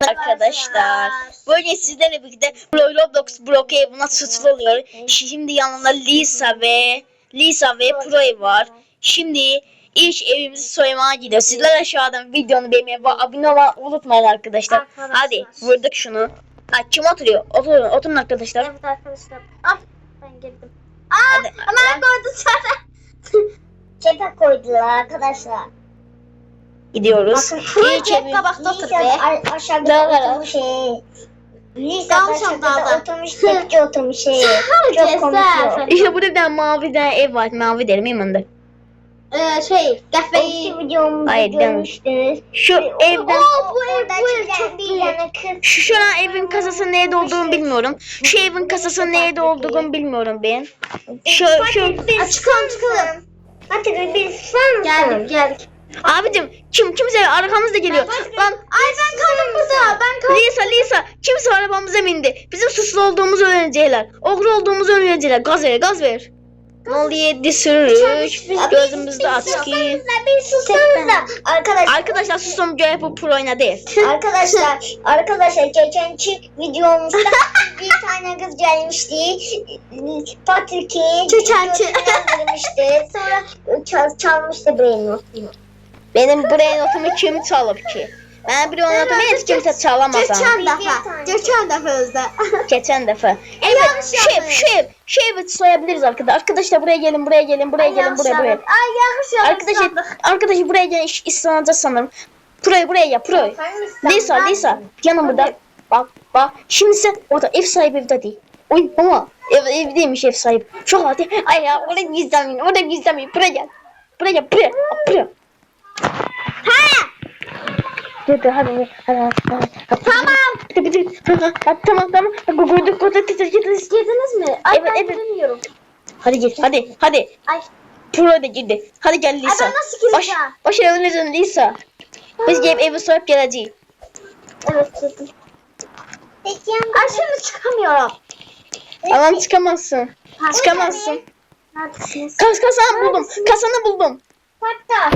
Arkadaşlar bugün sizlerle birlikte Roblox Brookhaven'a tutuluyor. Şimdi yanımda Lisa ve Lisa ve Proy var. Şimdi ilk evimizi soymaya gidiyor. Sizler aşağıdan videonu beğenmeyi ve abone olmayı unutmayın arkadaşlar. Arkadaşlar. Hadi vurduk şunu. Ha, kim oturuyor? Oturun, oturun arkadaşlar. Evet arkadaşlar. Ah ben girdim. Hadi, Hemen koydu sonra. Çete koydular arkadaşlar. Gidiyoruz. İlk evim- kabakta otur be. a- aşağıda Dağlara. oturmuş şey. Lisa Yanlış aşağıda anladı. oturmuş tepki oturmuş şey. Çok komik ya. İşte burada bir tane mavi de ev var. Mavi derim yanında. Ee, şey kahveyi. Eski videomuzu Hayır, görmüştünüz. Şu evden Aa, bu ev bu ev çok bir kız. Şu, şu an evin kasası nerede olduğunu bilmiyorum. Şu evin kasası nerede olduğunu bilmiyorum ben. Şu şu Aa, çıkalım çıkalım. Hadi bir susar mısın? Geldik geldik. Abicim kim kimse arkamızda geliyor. Lan Ay ben kaldım burada. Ben kaldım. Lisa Lisa kimse arabamıza bindi. Bizim suçlu olduğumuzu öğrenecekler. Oğru olduğumuzu öğrenecekler. Gaz ver gaz ver. Ne oluyor? Disürüş. Gözümüzde açık. Bir sussanıza. Arkadaşlar, Arkadaşlar susun göğe bu pro oynadı. arkadaşlar, arkadaşlar geçenki videomuzda bir tane kız gelmişti. Patrick'i göstermişti. Sonra çal, çalmıştı Brain Note'unu. Benim brain notumu kim çalıp ki? Ben bir notumu hiç kimse çalamaz defa. tane. Geçen defa özde. Geçen defa. Evet ev şu evi soyabiliriz arkadaşlar. Arkadaşlar buraya gelin buraya gelin buraya gelin buraya buraya. Ay yanlış yaptım. Arkadaşlar arkadaşlar buraya gelin isteneceğiz sanırım. Buraya buraya ya buraya. Lisa Lisa yanım burada. Bak bak şimdi sen orada ev sahibi evde değil. Oy ama ev, evdeymiş ev sahibi. Çok hadi. Ay ya orada gizlemeyin orada gizlemeyin. Buraya gel. Buraya gel buraya. Bak, Buraya. Ha! Hadi hadi hadi hadi. Tamam. Tamam tamam. Koyduk koyduk koyduk. Yediniz mi? Ay Evet, ben evet. bilmiyorum. Hadi gel hadi hadi. Ay. Pro da girdi. Hadi gel Lisa. Ay ben nasıl Baş, gireceğim? başarabilirsin Lisa. Biz gelip evi soyup geleceğiz. Evet girdim. Ay şimdi çıkamıyorum. Alan çıkamazsın. Ha, Çıkamazsın. Neredesiniz? Kas kasanı buldum. Kasanı buldum. Hatta.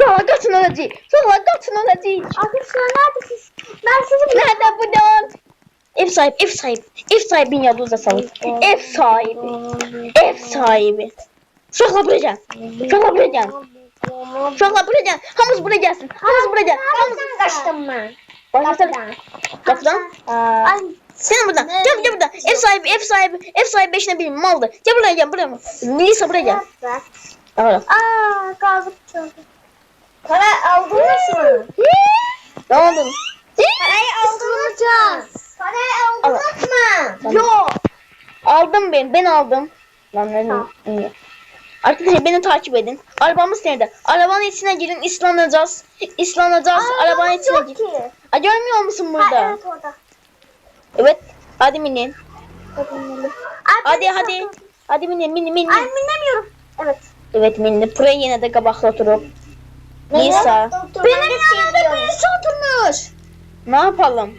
Olacağız. Sonra kaçın olacağız. Arkadaşlar neredesiniz? Ben sizi Nerede bu lan? Ev sahibi, ev sahibi. Ev sahibinin yadınıza sağlık. Ev sahibi. Ev sahibi. Şokla buraya. Şokla buraya. Şokla buraya. Hamız buraya gelsin. Hamız buraya. Hamız. Kaçtım ben? Kapıdan. Aa, Ay, Sen buradan. Gel gel buradan. Ev sahibi, ev sahibi, ev sahibi beşine bir maldı. Gel buraya gel buraya. Melisa buraya gel. Aa kaldım çaldı. Para aldınız mı? Ne oldu? Parayı aldınız mı? Parayı aldınız mı? Yok. Aldım ben. Ben aldım. Lan ne? Arkadaşlar beni takip edin. Arabamız nerede? Arabanın içine girin. İslanacağız. İslanacağız. Arabanın içine gir. ki. Aa, görmüyor musun Ha, burada? evet orada. Evet. Hadi minin. Hadi ben hadi. sandım. Hadi minin minin minin. Ay minemiyorum. Evet. Evet minin. Buraya yine de kabakla oturup. Lisa. Doktor, Benim yanımda seviyorum. birisi oturmuş. Ne yapalım?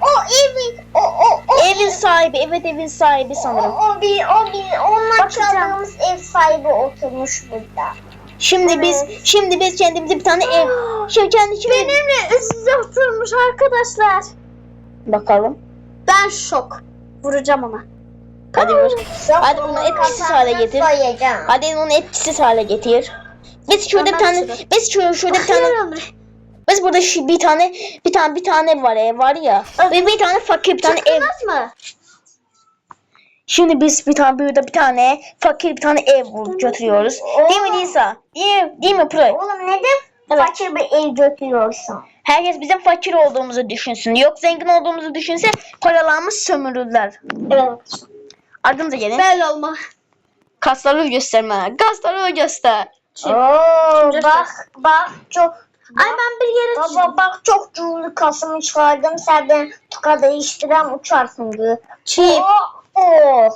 O evi, o, o, o, Evin sahibi. Evet evin sahibi sanırım. o, o bir, o bir, onunla çaldığımız ev sahibi oturmuş burada. Şimdi biz şimdi biz kendimize bir tane ev. Şimdi kendi şimdi Benimle üst üste oturmuş arkadaşlar. bakalım. Ben şok. Vuracağım ona. Hadi vur. Hadi bunu etkisiz hale getir. Hadi onu etkisiz hale getir. Biz şurada bir tane biz şurada, şurada bir tane biz burada şu bir tane bir tane bir tane var ev var ya. Ve bir tane fakir bir tane ev. Mı? Şimdi biz bir tane burada bir tane fakir bir tane ev bulup götürüyoruz. Değil mi Nisa? Değil mi? Değil mi Pro? Oğlum neden Evet. fakir bir ev götürüyorsun? Herkes bizim fakir olduğumuzu düşünsün. Yok zengin olduğumuzu düşünse paralarımız sömürürler. Evet. Ardımıza gelin. Böyle olma. Kasları gösterme. Kasları göster. Oo, Şimdi bak, bak çok Ay ben bir yere Baba bak çok cumhurlu kasımı çıkardım. Sen ben tuka değiştirem uçarsın diyor. Çiğ. Oo.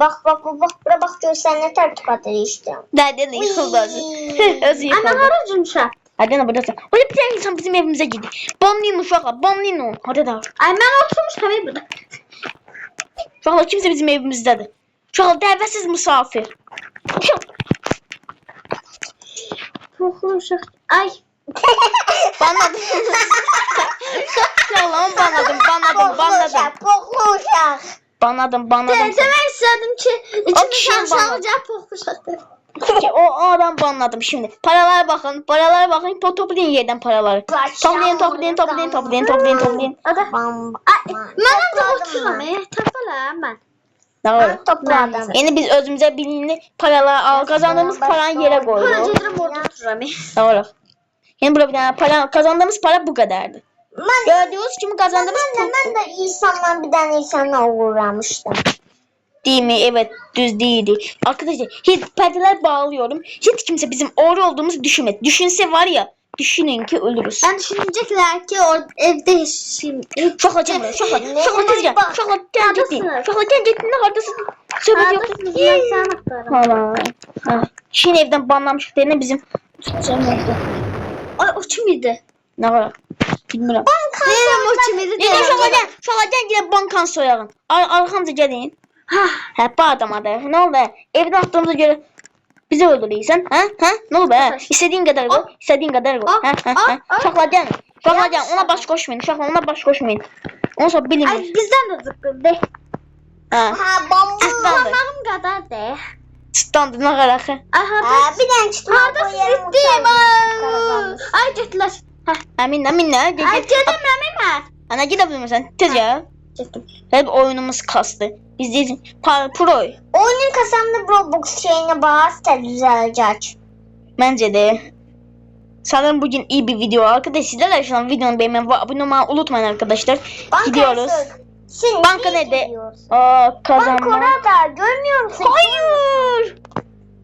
Bak bak bak bak bura bak diyor sen ne ter tuka değiştirem. Nereden yıkıldı özü? Özü yıkıldı. aracım şart. Hadi ne buradasın? Orada bir tane insan bizim evimize girdi. Bomlayın uşaklar. Bomlayın onu. Hadi da. Ay ben oturmuş hemen burada. Anda kimse bizim evimizdedir. Anda devletsiz misafir. Şu- Koklu uşak. Ay. Bana Yalan banladım banladım banladım. Koklu uşak. Banladım banladım. Demek istedim ki içimizden bana- salacak kokuşaktır. o, o adam banladım şimdi. Paralara bakın paralara bakın. To- Toplayın yerden paraları. Toplayın toplayın toplayın toplayın toplayın toplayın. Hadi. Bam. Ben de otururum. e, Tapalam ben. Doğru. Ben topladım. Yani biz özümüze bilinli paralar al kazandığımız paranı yere Para koyduk. gelirim orada otururum. e. Doğru. Yani burada bir tane para kazandığımız para bu kadardı. Ben Gördüğünüz gibi kazandığımız ben de, ben de insanla bir tane insanla uğramıştım. Değil mi? Evet düz değildi. Arkadaşlar hiç perdeler bağlıyorum. Hiç kimse bizim oğru olduğumuzu düşünmedi. Düşünse var ya düşünün ki ölürüz. Ben düşünecekler ki o evde yaşayayım. Şaka canım. Şaka. Ne Şaka demek tezgah. bak? Şaka gel ciddi. Neredesin? Söhbet yok. Ha. Şimdi evden banlamışlıklarını bizim tutacağım oldu. Ay o kimiydi? Ne var? Bilmiyorum. Benim o kimiydi? Yine şaka gel. Şaka gel yine bankan soyalım. Ar arkamıza gelin. Hep bu adam adı. Ne oldu? Evden attığımıza göre bizi öldürüyorsun. Ha? Ha? Ne oldu? Ha? İstediğin kadar gol. İstediğin kadar gol. Ha? Ha? Ha? Şaklacan. Şaklacan. Ona baş koşmayın. Şakla ona baş koşmayın. Onu sonra bilin. Ay bizden de zıkkıldı. Ha. Ha. Parmağım kadar de. Standı ne kadar. Aha Ha bir tane çıtma Harda karavanmış. Ay getler. Amin amin ne? Gel Ay dedim Mehmet. Ana gidebilir misin? Tez ya. Gittim. Hep oyunumuz kastı. Biz değil. Pa proy. Oyunun kasamda Roblox şeyine bağırsa düzelecek. Bence de. Sanırım bugün iyi bir video. Arkadaşlar sizler şu an videonun beğenmeyi ve abone olmayı unutmayın arkadaşlar. Bankaya Gidiyoruz. sök. Sen Banka nerede? gidiyorsun? Aa Banka kazanma. orada görmüyor musun? Hayır.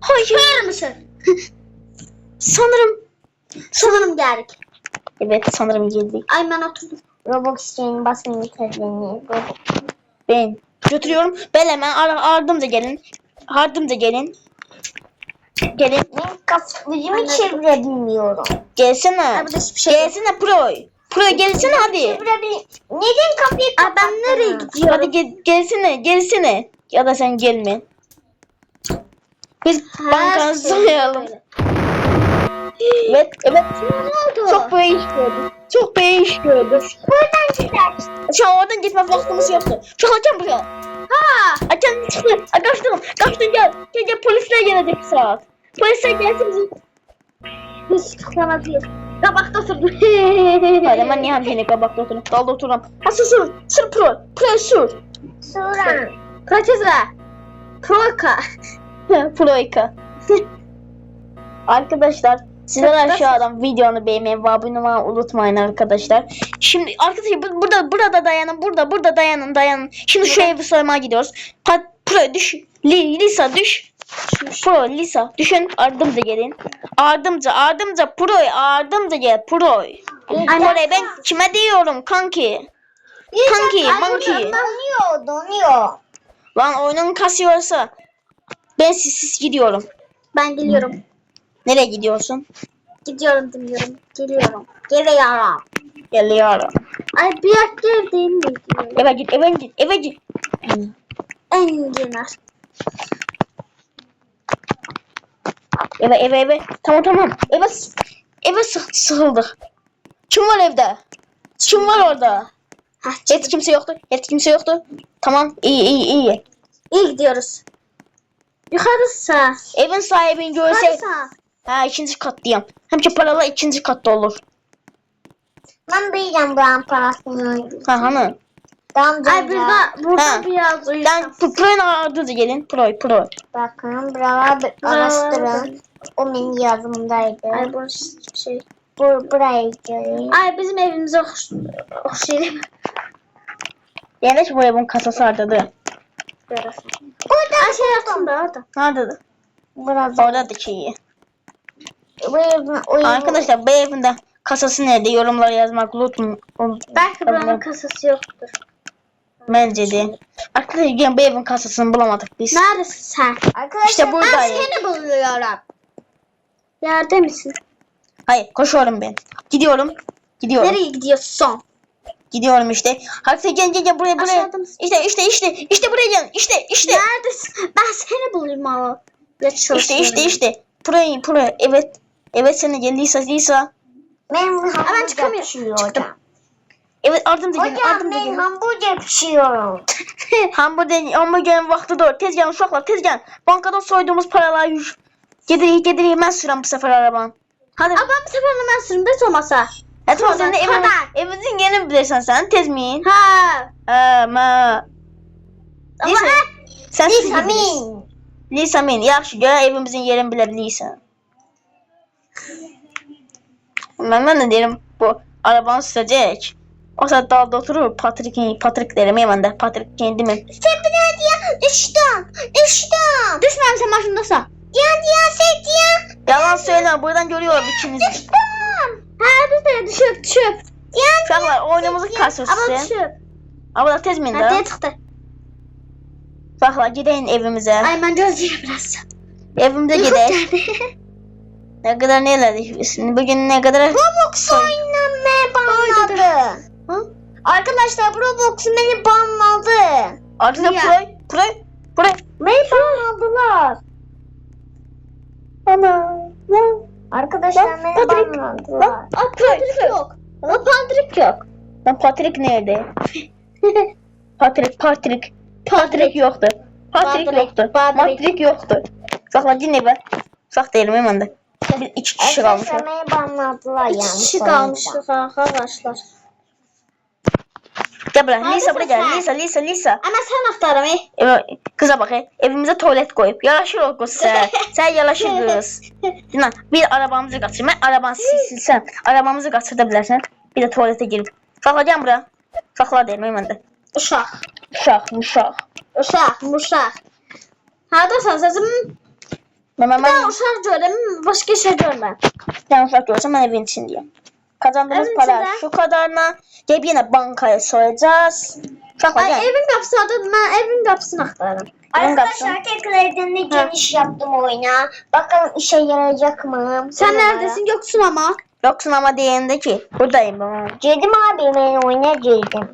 Hayır. Kör mısın? Sanırım. Sanırım geldik. Evet sanırım geldik. Ay ben oturdum. Roblox şeyini basmayı bitirdiğini. Ben götürüyorum. Ben hemen ar ardımca gelin. Ardımca gelin. Gelin. Ben kafamı çevirebilmiyorum. Gelsene. Şey. Gelsene Proy. Proy gelsene hadi. Neden kapıyı Ay ben nereye kapattın? gidiyorum? Hadi gel, gelsene. Gelsene. Ya da sen gelme. Biz Her bankanı şey soyalım. Evet, evet. Ne oldu? Çok böyle iş gördüm. Çok gördüm. Buradan gider. Şu an oradan gitme vaktimiz yoktu. Şu an açın buraya. Ha. Çıkın. Ay, Kaçtım. Kaçtım gel. Gel gel polisler gelecek bir saat. Polisler gelsin bizi. Çıkamaz değil. Kabakta oturdum. Hadi hemen niye seni kabakta oturun. Dalda oturam. Ha sür sür. Sür pro. Pro sür. Suran. Kaçızra. Proka. Proika. arkadaşlar sizler aşağıdan videonu beğenmeyi ve abone olmayı unutmayın arkadaşlar. Şimdi arkadaşlar bu- burada burada dayanın burada burada dayanın dayanın. Şimdi şu evi soymaya gidiyoruz. Pat, pro düş. Li, Lisa düş. Pro Lisa düşün ardımca gelin. Ardımca ardımca pro ardımca gel pro. Pro ben kime diyorum kanki? Kanki monkey. Donuyor donuyor. Lan oyunun kasıyorsa ben sizsiz gidiyorum. Ben geliyorum. Nereye gidiyorsun? Gidiyorum demiyorum. Geliyorum. Geliyorum. Geliyorum. Ay bir dakika evdeyim mi? Eve git, eve git, eve git. Enginar. Eve, eve, eve. Tamam, tamam. Eve, eve sı- sıkıldık. Kim var evde? Kim var orada? Hah, Hiç kimse yoktu. Hiç kimse yoktu. Tamam, iyi, iyi, iyi. iyi gidiyoruz. Yukarı sağ. Evin sahibini Yukarı görse... sağ. Ha, ikinci kat diyeyim. Hem ki paralar ikinci katta olur. Ben bileceğim buranın parasını. Ha, hani. Tamam Ay burada, burada Ha. biraz Ben uyusam. Pro'nun ardınca gelin. Pro, Pro. Bakın buralar bir araştırın. O benim yazımdaydı. Ay bu şey. Bu, burayı göreyim. Ay bizim evimize hoş, hoş şey Yani bu evin kasası ardadı. Burada Ay şey altında orada. Nerededir? Biraz Orada da şeyi. Bu evin Arkadaşlar bu evin de kasası nerede? Yorumlara yazmak unutmayın. Belki buranın kasası yoktur. Bence de. Arkadaşlar yine bu evin kasasını bulamadık biz. Neredesin sen? Arkadaşlar İşte Ben buradayım. seni buluyorum. Yerde misin? Hayır koşuyorum ben. Gidiyorum. Gidiyorum. Nereye gidiyorsun? Gidiyorum işte. Hadi gel gel gel buraya buraya. Aşağıda mısın? İşte işte işte işte buraya gel. İşte işte. Neredesin? Ben seni bulayım ama. Ya İşte çalışıyorum. işte işte. Buraya buraya. Evet. Evet seni gel Lisa Lisa. benim ben çıkamıyorum. Çıktım. Evet ardımca gelin Hocam ben gelin. hamburger pişiriyorum. Hamburger, hamburgerin vaxtı doğru. Tez gəlin uşaqlar, tez gəlin. Bankadan soyduğumuz paraları yük. Gedirik, gedirik. Mən sürəm bu səfər arabanı. Hadi. Ama bu sefer ben sürüm de olmasa. Hadi o sen de evin, kadar. evimizin yerini bilirsən sən, tez min? Ha. Hə, mə. Ama Lisa, sür Lisa gidirik. min. Lisa min, yaxşı görə evimizin yerini bilə Mən, mən də deyirəm, bu arabanı sürəcək. O saat dalda oturur, Patrik, Patrik deyirəm, mən də Patrik kendimi. Sen hadi ya. Düştüm. Düştüm. düşmemişsin maşındasın. Ya ya sen ya. Yalan söyleme, buradan görüyorum ikinizi. Düştüm. Ha de düşüp düşüp. Uşaqlar, oyunumuzu kasır Ama sizin. düşüp. Abla tez min Hadi çıktı. Uşaqlar, gedəyin evimizə. Ay ben gözleyeyim biraz. Evimizə Uykum qədər nə elədik biz? Bugün nə qədər Roblox oynamaya banladı. Hı? Arkadaşlar Roblox beni banladı. Artık Ya. Proy, Proy, Proy. Beni banladılar. Ana. Ya. Arkadaşlar Bak, beni Patrick. banladılar. Patrick yok. Aa, Patrick yok. Lan Patrick nerede? Patrick, Patrick. Patrick yoktu. Patrick Patrick, yoktu. Patrick. Patrick yoktu. Sakla dinle be. Sak değilim hemen de. Biz iki kişi kalmış. Arkadaşlar beni banladılar İki yanlış kişi kalmışız arkadaşlar. Gel buraya. Hadi Lisa buraya gel. sen. Lisa, Lisa, Lisa. Ama sen aktarım. Eve, kıza bak he. Evimize tuvalet koyup. Yaraşır o kız sen. sen yaraşır kız. Dinan bir arabamızı kaçır. Ben arabanı sil, silsem. Arabamızı kaçırtabilirsin. Bir de tuvalete girip. Sakla gel buraya. Sakla derim hemen de. Uşaq. Uşak, uşak. Uşaq, muşaq. Hardasan səsim? Ben ben Ben ben uşaq görüm, başqa şey görməm. ben uşak görsem ben evin içindeyim. Kazandığımız Evin para içinde. şu kadarına. Gelip yine bankaya soyacağız. Sakla Ay, evin qapısı adı, mən evin qapısını axtarım. Evin kapısı. Arkadaşlar tekrar edinle geniş yaptım oyuna. Bakalım işe yarayacak mı? Sen neredesin? Yoksun ama. Yoksun ama diyende ki buradayım ben. Girdim abi ben oyuna girdim.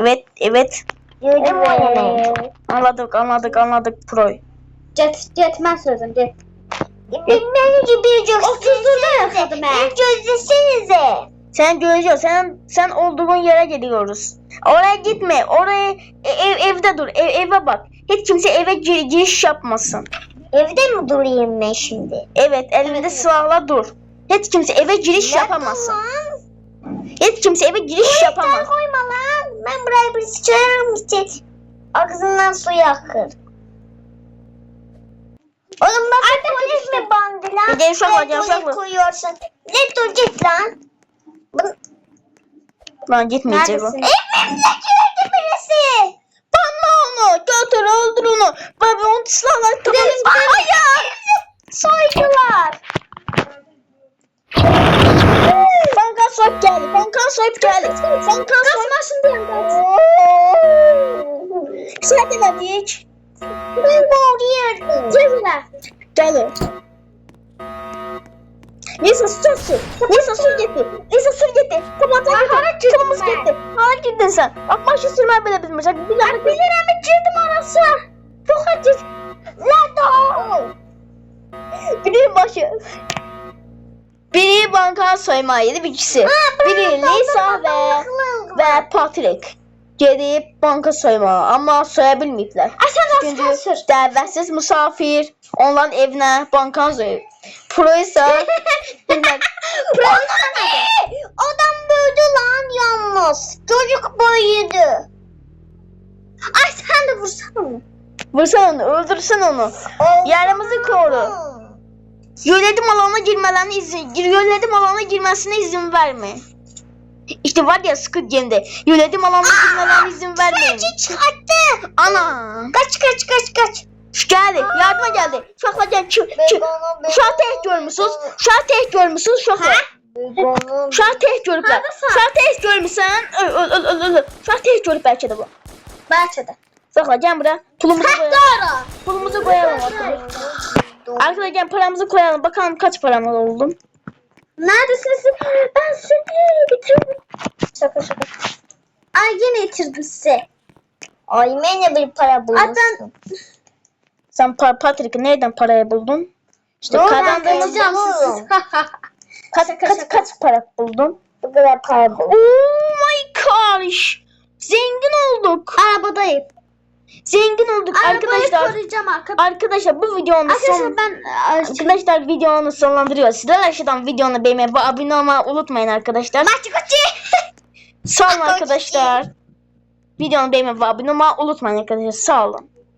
Evet, evet. Girdim oyuna. Anladık, anladık, anladık Proy. Get, mən sözüm, get. Beni yaxadım Beni mən. gözlesenize. Sen göreceğiz. Sen sen olduğun yere gidiyoruz. Oraya gitme. Oraya e- ev, evde dur. Ev, eve bak. Hiç kimse eve gir- giriş yapmasın. Evde mi durayım ben şimdi? Evet, elinde silahla dur. Hiç kimse eve giriş yapamazsın. Hiç kimse eve giriş yapamaz. Sen koyma lan. Ben buraya bir sıçrarım işte. Ağzından suyu akır. Oğlum bak polis mi bandı lan? Bir de uşak var, uşak var. koyuyorsun? Ne dur git lan. Lan gitmeyecek o. Evimde girdi birisi. Banla onu. Götür öldür onu. Baba onu silahla Gidelim, gidelim. Hayır. Soydular. Bankan soyup geldi. Bankan soyup geldi. Bankan soyup. Maşındayım, qaç. Sen de verdik. Koruyordum. Gəzlə. Gelin. Nisa su su. Nisa su getir. Nisa su getir. Tamam tamam. Hara ben? gitti. Hara girdin sen? Bak başı sürmeye bile bilmeyecek. Bir dakika. Bilirim girdim arası. Çok acı. Nerede o? Biri başı. Biri banka soymaydı bir kişi. Biri Lisa ve ve Patrick. Gedib banka soymağa, amma soya bilməyiblər. Çünki dəvətsiz musafir onların evinə bankan soyub. Pro isə. Adam büyüdü lan yalnız. Çocuk büyüdü. Ay, sən də vursan onu. Vursan onu, öldürsən onu. Yerimizi koru. Yönetim alanına girmələrinə izin, yönetim alanına girməsinə izin vermə. İşte var ya Squid Game'de yönetim alanına girmələrine izin vermeyin. çıkarttı. Ana. Kaç kaç kaç kaç. Geldi, yardıma geldi. Uşaqlar gel, ki, ki. Begona, Uşağı tek görmüsünüz. Uşağı tek görmüsünüz uşaqlar. Begona. Uşağı tek görüblər. Hardasan? Uşağı tek görmüsən. Öl, öl, öl, öl, öl. Uşağı tek görüb bəlkə də bu. Bəlkə də. Uşaqlar gel buraya. Pulumuzu koyalım. Dara. Pulumuzu koyalım. Arkadaşlar paramızı koyalım. Bakalım kaç paramız oldu. Neredesiniz? Ben seni bitirdim. Şaka şaka. Ay yine itirdim sizi. Ay bana bir para bulmuşsun. ben Sen pa Patrick'i nereden parayı buldun? İşte buldum. sizi. kaç, Şaka, kaç, şaka. kaç para buldun? Bu kadar para bu. Oh my gosh. Zengin olduk. Arabadayım. Zengin olduk Arabayı arkadaşlar. koruyacağım arka. Arkadaşlar bu videonun son... Arkadaşlar ben e, Arkadaşlar videonu sonlandırıyor. Sizler aşağıdan videonu beğenmeyi ve abone olmayı unutmayın arkadaşlar. Maçı. Sağ olun arkadaşlar. Videonu beğenmeyi ve abone olmayı unutmayın arkadaşlar. Sağ olun.